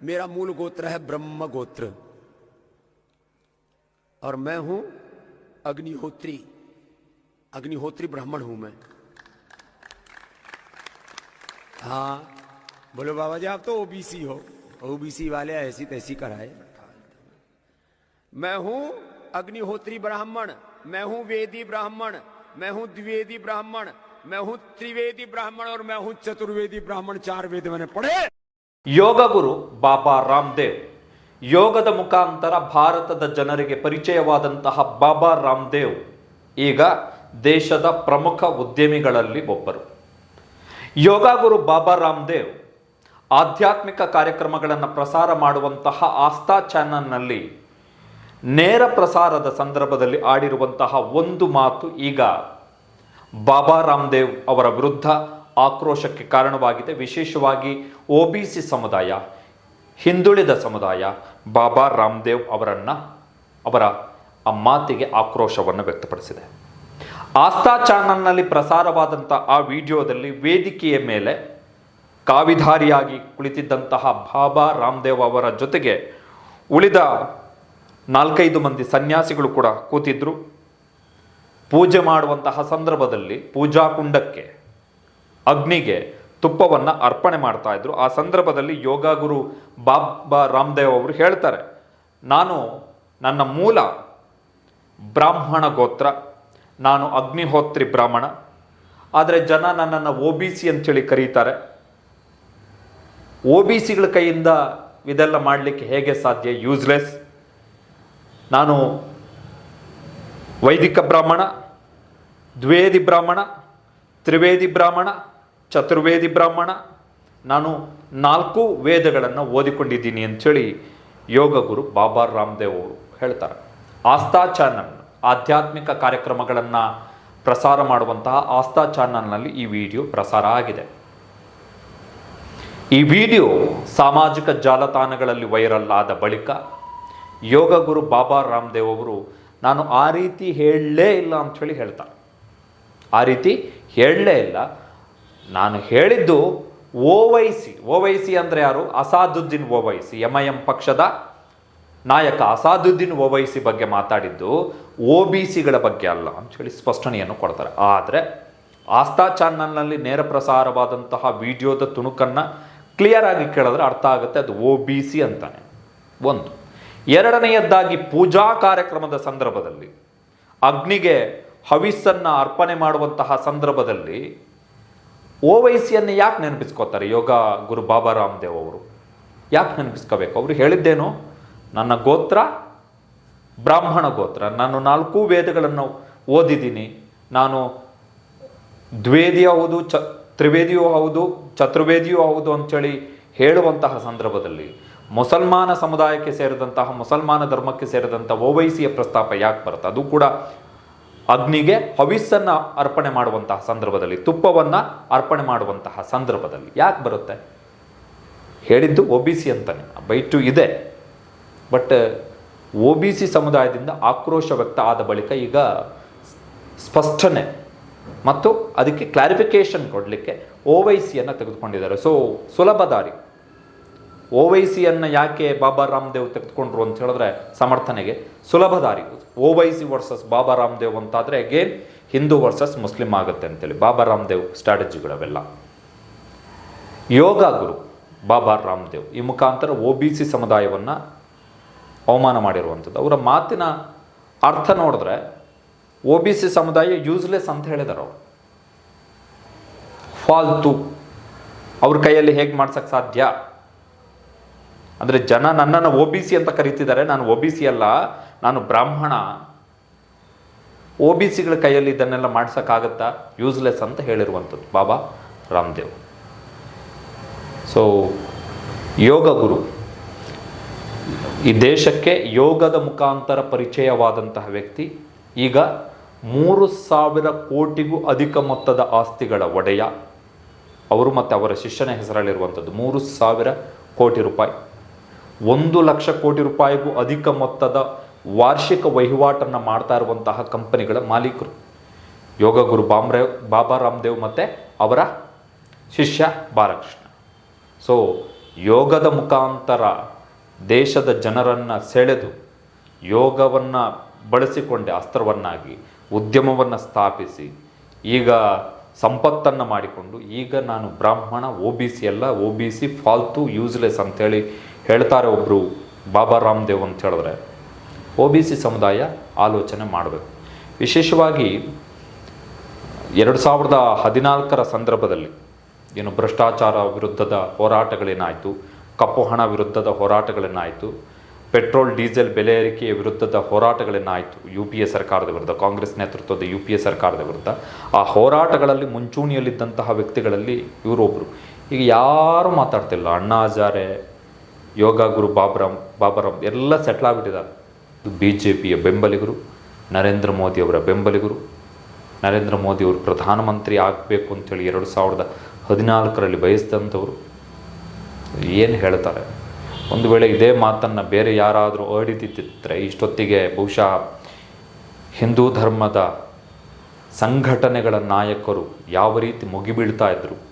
मेरा मूल गोत्र है ब्रह्म गोत्र। और मैं हूँ अग्निहोत्री। अग्निहोत्री ब्राह्मण हूँ मैं। हाँ बोलो बाबा जी, आप तो ओबीसी हो। ओबीसी वाले ऐसी तैसी कराए। मैं हूँ अग्निहोत्री ब्राह्मण। मैं हूँ वेदी ब्राह्मण। मैं हूँ द्विवेदी ब्राह्मण। मैं हूँ त्रिवेदी ब्राह्मण और मैं हूँ चतुर्वेदी ब्राह्मण। चार वेद मैंने पढ़े। ಯೋಗ ಗುರು ಬಾಬಾ ರಾಮ್ದೇವ್. ಯೋಗದ ಮುಖಾಂತರ ಭಾರತದ ಜನರಿಗೆ ಪರಿಚಯವಾದಂತಹ ಬಾಬಾ ರಾಮ್ದೇವ್ ಈಗ ದೇಶದ ಪ್ರಮುಖ ಉದ್ಯಮಿಗಳಲ್ಲಿ ಒಬ್ಬರು. ಯೋಗ ಗುರು ಬಾಬಾ ರಾಮ್ದೇವ್ ಆಧ್ಯಾತ್ಮಿಕ ಕಾರ್ಯಕ್ರಮಗಳನ್ನು ಪ್ರಸಾರ ಮಾಡುವಂತಹ ಆಸ್ಥಾ ಚಾನಲ್ನಲ್ಲಿ ನೇರ ಪ್ರಸಾರದ ಸಂದರ್ಭದಲ್ಲಿ ಆಡಿರುವಂತಹ ಒಂದು ಮಾತು ಈಗ ಬಾಬಾ ರಾಮದೇವ್ ಅವರ ವಿರುದ್ಧ ಆಕ್ರೋಶಕ್ಕೆ ಕಾರಣವಾಗಿದೆ. ವಿಶೇಷವಾಗಿ ಒ ಬಿ ಸಿ ಸಮುದಾಯ, ಹಿಂದುಳಿದ ಸಮುದಾಯ, ಬಾಬಾ ರಾಮದೇವ್ ಅವರನ್ನು, ಅವರ ಆ ಮಾತಿಗೆ ಆಕ್ರೋಶವನ್ನು ವ್ಯಕ್ತಪಡಿಸಿದೆ. ಆಸ್ಥಾ ಚಾನಲ್ನಲ್ಲಿ ಪ್ರಸಾರವಾದಂಥ ಆ ವಿಡಿಯೋದಲ್ಲಿ ವೇದಿಕೆಯ ಮೇಲೆ ಕಾವಿಧಾರಿಯಾಗಿ ಕುಳಿತಿದ್ದಂತಹ ಬಾಬಾ ರಾಮದೇವ್ ಅವರ ಜೊತೆಗೆ ಉಳಿದ ನಾಲ್ಕೈದು ಮಂದಿ ಸನ್ಯಾಸಿಗಳು ಕೂಡ ಕೂತಿದ್ದರು ಪೂಜೆ ಮಾಡುವಂತಹ ಸಂದರ್ಭದಲ್ಲಿ ಪೂಜಾ ಕುಂಡಕ್ಕೆ ಅಗ್ನಿಗೆ ತುಪ್ಪವನ್ನು ಅರ್ಪಣೆ ಮಾಡ್ತಾ ಇದ್ರು. ಆ ಸಂದರ್ಭದಲ್ಲಿ ಯೋಗ ಗುರು ಬಾಬಾ ರಾಮದೇವ್ ಅವರು ಹೇಳ್ತಾರೆ, ನಾನು ನನ್ನ ಮೂಲ ಬ್ರಾಹ್ಮಣ ಗೋತ್ರ, ನಾನು ಅಗ್ನಿಹೋತ್ರಿ ಬ್ರಾಹ್ಮಣ. ಆದರೆ ಜನ ನನ್ನನ್ನು ಒ ಬಿ ಸಿ ಅಂಥೇಳಿ ಕರೀತಾರೆ. ಒ ಬಿ ಸಿಗಳ ಕೈಯಿಂದ ಇದೆಲ್ಲ ಮಾಡಲಿಕ್ಕೆ ಹೇಗೆ ಸಾಧ್ಯ? ಯೂಸ್ಲೆಸ್. ನಾನು ವೈದಿಕ ಬ್ರಾಹ್ಮಣ, ದ್ವೇದಿ ಬ್ರಾಹ್ಮಣ, ತ್ರಿವೇದಿ ಬ್ರಾಹ್ಮಣ ಚತುರ್ವೇದಿ ಬ್ರಾಹ್ಮಣ, ನಾನು ನಾಲ್ಕು ವೇದಗಳನ್ನು ಓದಿಕೊಂಡಿದ್ದೀನಿ ಅಂಥೇಳಿ ಯೋಗ ಗುರು ಬಾಬಾ ರಾಮದೇವ್ ಅವರು ಹೇಳ್ತಾರೆ. ಆಸ್ಥಾ ಚಾನಲ್ ಆಧ್ಯಾತ್ಮಿಕ ಕಾರ್ಯಕ್ರಮಗಳನ್ನು ಪ್ರಸಾರ ಮಾಡುವಂತಹ ಆಸ್ಥಾ ಚಾನಲ್ನಲ್ಲಿ ಈ ವಿಡಿಯೋ ಪ್ರಸಾರ ಆಗಿದೆ. ಈ ವಿಡಿಯೋ ಸಾಮಾಜಿಕ ಜಾಲತಾಣಗಳಲ್ಲಿ ವೈರಲ್ ಆದ ಬಳಿಕ ಯೋಗ ಗುರು ಬಾಬಾ ರಾಮದೇವ್ ಅವರು, ನಾನು ಆ ರೀತಿ ಹೇಳಲೇ ಇಲ್ಲ ಅಂಥೇಳಿ ಹೇಳ್ತಾರೆ. ಆ ರೀತಿ ಹೇಳಲೇ ಇಲ್ಲ ನಾನು ಹೇಳಿದ್ದು ಓವೈಸಿ ಓವೈಸಿ ಅಂದರೆ ಯಾರು? Asaduddin Owaisi. M I M ಪಕ್ಷದ ನಾಯಕ ಅಸಾದುದ್ದೀನ್ ಓವೈಸಿ ಬಗ್ಗೆ ಮಾತಾಡಿದ್ದು ಒ ಬಿ ಸಿಗಳ ಬಗ್ಗೆ ಅಲ್ಲ ಅಂಥೇಳಿ ಸ್ಪಷ್ಟನೆಯನ್ನು ಕೊಡ್ತಾರೆ. ಆದರೆ ಆಸ್ಥಾ ಚಾನಲ್ನಲ್ಲಿ ನೇರ ಪ್ರಸಾರವಾದಂತಹ ವಿಡಿಯೋದ ತುಣುಕನ್ನು ಕ್ಲಿಯರ್ ಆಗಿ ಕೇಳಿದ್ರೆ ಅರ್ಥ ಆಗುತ್ತೆ ಅದು ಒ ಬಿ ಸಿ ಅಂತಾನೆ. ಒಂದು. ಎರಡನೆಯದ್ದಾಗಿ ಪೂಜಾ ಕಾರ್ಯಕ್ರಮದ ಸಂದರ್ಭದಲ್ಲಿ, ಅಗ್ನಿಗೆ ಹವಿಸ್ಸನ್ನು ಅರ್ಪಣೆ ಮಾಡುವಂತಹ ಸಂದರ್ಭದಲ್ಲಿ ಓವೈಸಿಯನ್ನು ಯಾಕೆ ನೆನಪಿಸ್ಕೋತಾರೆ? ಯೋಗ ಗುರು ಬಾಬಾ ರಾಮದೇವ್ ಅವರು. ಯಾಕೆ ನೆನಪಿಸ್ಕೋಬೇಕು? ಅವರು ಹೇಳಿದ್ದೇನು, ನನ್ನ ಗೋತ್ರ ಬ್ರಾಹ್ಮಣ ಗೋತ್ರ. ನಾನು ನಾಲ್ಕು ವೇದಗಳನ್ನು ಓದಿದ್ದೀನಿ. ನಾನು ದ್ವೇದಿಯೂ ಹೌದು, ಚ, ತ್ರಿವೇದಿಯೂ ಹೌದು, ಚತುರ್ವೇದಿಯೂ ಹೌದು ಅಂಥೇಳಿ ಹೇಳುವಂತಹ ಸಂದರ್ಭದಲ್ಲಿ ಮುಸಲ್ಮಾನ ಸಮುದಾಯಕ್ಕೆ ಸೇರಿದಂತಹ, ಮುಸಲ್ಮಾನ ಧರ್ಮಕ್ಕೆ ಸೇರಿದಂಥ ಓವೈಸಿಯ ಪ್ರಸ್ತಾಪ ಯಾಕೆ ಬರುತ್ತೆ? ಅದು ಕೂಡ ಅಗ್ನಿಗೆ ಹವಿಸ್ಸನ್ನು ಅರ್ಪಣೆ ಮಾಡುವಂತಹ ಸಂದರ್ಭದಲ್ಲಿ, ತುಪ್ಪವನ್ನು ಅರ್ಪಣೆ ಮಾಡುವಂತಹ ಸಂದರ್ಭದಲ್ಲಿ ಯಾಕೆ ಬರುತ್ತೆ? ಹೇಳಿದ್ದು ಒ ಬಿ ಸಿ ಅಂತಾನೆ. ಬೈಟು ಇದೆ. ಬಟ್ ಒ ಬಿ ಸಿ ಸಮುದಾಯದಿಂದ ಆಕ್ರೋಶ ವ್ಯಕ್ತ ಆದ ಬಳಿಕ ಈಗ ಸ್ಪಷ್ಟನೆ ಮತ್ತು ಅದಕ್ಕೆ ಕ್ಲಾರಿಫಿಕೇಶನ್ ಕೊಡಲಿಕ್ಕೆ ಒ ವೈ ಸಿಯನ್ನು ತೆಗೆದುಕೊಂಡಿದ್ದಾರೆ. ಸೊ ಸುಲಭ ದಾರಿ. ಓವೈಸಿಯನ್ನು ಯಾಕೆ ಬಾಬಾ ರಾಮದೇವ್ ತೆಗೆದುಕೊಂಡ್ರು ಅಂತ ಹೇಳಿದ್ರೆ ಸಮರ್ಥನೆಗೆ ಸುಲಭ ದಾರಿ ಓವೈಸಿ ವರ್ಸಸ್ ಬಾಬಾ ರಾಮದೇವ್ ಅಂತಾದರೆ ಅಗೇನ್ ಹಿಂದೂ ವರ್ಸಸ್ ಮುಸ್ಲಿಂ ಆಗುತ್ತೆ ಅಂತೇಳಿ. ಬಾಬಾ ರಾಮದೇವ್ ಸ್ಟ್ರಾಟಜಿಗಳವೆಲ್ಲ ಯೋಗ ಗುರು ಬಾಬಾ ರಾಮದೇವ್ ಈ ಮುಖಾಂತರ ಓ ಬಿ ಸಿ ಸಮುದಾಯವನ್ನು ಅವಮಾನ ಮಾಡಿರುವಂಥದ್ದು. ಅವರ ಮಾತಿನ ಅರ್ಥ ನೋಡಿದ್ರೆ ಒ ಬಿ ಸಿ ಸಮುದಾಯ ಯೂಸ್ಲೆಸ್ ಅಂತ ಹೇಳಿದಾರೆ ಅವರು. ಫಾಲ್ತು. ಅವ್ರ ಕೈಯಲ್ಲಿ ಹೇಗೆ ಮಾಡ್ಸೋಕ್ಕೆ ಸಾಧ್ಯ? ಅಂದರೆ ಜನ ನನ್ನನ್ನು ಒ ಬಿ ಸಿ ಅಂತ ಕರೀತಿದ್ದಾರೆ. ನಾನು ಒ ಬಿ ಸಿ ಅಲ್ಲ, ನಾನು ಬ್ರಾಹ್ಮಣ. ಒ ಬಿ ಸಿಗಳ ಕೈಯಲ್ಲಿ ಇದನ್ನೆಲ್ಲ ಮಾಡ್ಸೋಕ್ಕಾಗತ್ತಾ? ಯೂಸ್ಲೆಸ್ ಅಂತ ಹೇಳಿರುವಂಥದ್ದು. ಬಾಬಾ ರಾಮದೇವ್. ಸೊ ಯೋಗ ಗುರು. ಈ ದೇಶಕ್ಕೆ ಯೋಗದ ಮುಖಾಂತರ ಪರಿಚಯವಾದಂತಹ ವ್ಯಕ್ತಿ. ಈಗ ಮೂರು ಸಾವಿರ ಕೋಟಿಗೂ ಅಧಿಕ ಮೊತ್ತದ ಆಸ್ತಿಗಳ ಒಡೆಯ. ಅವರು ಮತ್ತು ಅವರ ಶಿಷ್ಯನ ಹೆಸರಲ್ಲಿರುವಂಥದ್ದು. ಮೂರು ಸಾವಿರ ಕೋಟಿ ರೂಪಾಯಿ. ಒಂದು ಲಕ್ಷ ಕೋಟಿ ರೂಪಾಯಿಗೂ ಅಧಿಕ ಮೊತ್ತದ ವಾರ್ಷಿಕ ವಹಿವಾಟನ್ನು ಮಾಡ್ತಾ ಇರುವಂತಹ ಕಂಪನಿಗಳ ಮಾಲೀಕರು. ಯೋಗ ಗುರು ಬಾಮ್ರೇವ್ ಬಾಬಾ ರಾಮದೇವ್ ಮತ್ತು ಅವರ ಶಿಷ್ಯ ಬಾಲಕೃಷ್ಣ. ಸೊ ಯೋಗದ ಮುಖಾಂತರ ದೇಶದ ಜನರನ್ನು ಸೆಳೆದು ಯೋಗವನ್ನು ಬಳಸಿಕೊಂಡೆ ಅಸ್ತ್ರವನ್ನಾಗಿ, ಉದ್ಯಮವನ್ನು ಸ್ಥಾಪಿಸಿ, ಈಗ ಸಂಪತ್ತನ್ನು ಮಾಡಿಕೊಂಡು ಈಗ ನಾನು ಬ್ರಾಹ್ಮಣ ಒ ಬಿ ಸಿ ಎಲ್ಲ ಒ ಬಿ ಸಿ ಫಾಲ್ತು ಯೂಸ್ಲೆಸ್ ಅಂತೇಳಿ ಹೇಳ್ತಾರೆ ಒಬ್ಬರು ಬಾಬಾ ರಾಮದೇವ್ ಅಂತ ಹೇಳಿದ್ರೆ. ಒ ಬಿ ಸಿ ಸಮುದಾಯ ಆಲೋಚನೆ ಮಾಡಬೇಕು. ವಿಶೇಷವಾಗಿ ಎರಡು ಸಾವಿರದ ಹದಿನಾಲ್ಕರ ಸಂದರ್ಭದಲ್ಲಿ ಏನು ಭ್ರಷ್ಟಾಚಾರ ವಿರುದ್ಧದ ಹೋರಾಟಗಳೇನಾಯಿತು, ಕಪ್ಪು ಹಣ ವಿರುದ್ಧದ ಹೋರಾಟಗಳೇನಾಯಿತು ಪೆಟ್ರೋಲ್, ಡೀಸೆಲ್ ಬೆಲೆ ಏರಿಕೆಯ ವಿರುದ್ಧದ ಹೋರಾಟಗಳೇನಾಯಿತು ಯು ಪಿ ಎ ಸರ್ಕಾರದ ವಿರುದ್ಧ, ಕಾಂಗ್ರೆಸ್ ನೇತೃತ್ವದ ಯು ಪಿ ಎ ಸರ್ಕಾರದ ವಿರುದ್ಧ. ಆ ಹೋರಾಟಗಳಲ್ಲಿ ಮುಂಚೂಣಿಯಲ್ಲಿದ್ದಂತಹ ವ್ಯಕ್ತಿಗಳಲ್ಲಿ ಇವರೊಬ್ಬರು ಈಗ ಯಾರು ಮಾತಾಡ್ತಿಲ್ಲ. ಅಣ್ಣಾ ಹಜಾರೆ ಯೋಗ ಗುರು ಬಾಬರಾಮ್, ಬಾಬಾರಾಮ್ ಎಲ್ಲ ಸೆಟ್ಲ್ ಆಗಿಬಿಟ್ಟಿದ್ದಾರೆ. ಬಿ ಜೆ ಪಿಯ ಬೆಂಬಲಿಗರು, ನರೇಂದ್ರ ಮೋದಿಯವರ ಬೆಂಬಲಿಗರು. ನರೇಂದ್ರ ಮೋದಿಯವರು ಪ್ರಧಾನಮಂತ್ರಿ ಆಗಬೇಕು ಅಂತೇಳಿ ಎರಡು ಸಾವಿರದ ಹದಿನಾಲ್ಕರಲ್ಲಿ ಬಯಸಿದಂಥವ್ರು. ಏನು ಹೇಳ್ತಾರೆ? ಒಂದು ವೇಳೆ ಇದೇ ಮಾತನ್ನು ಬೇರೆ ಯಾರಾದರೂ ಅಡಿದಿದ್ದರೆ ಇಷ್ಟೊತ್ತಿಗೆ ಬಹುಶಃ ಹಿಂದೂ ಧರ್ಮದ ಸಂಘಟನೆಗಳ ನಾಯಕರು ಯಾವ ರೀತಿ ಮುಗಿಬೀಳ್ತಾ ಇದ್ರು?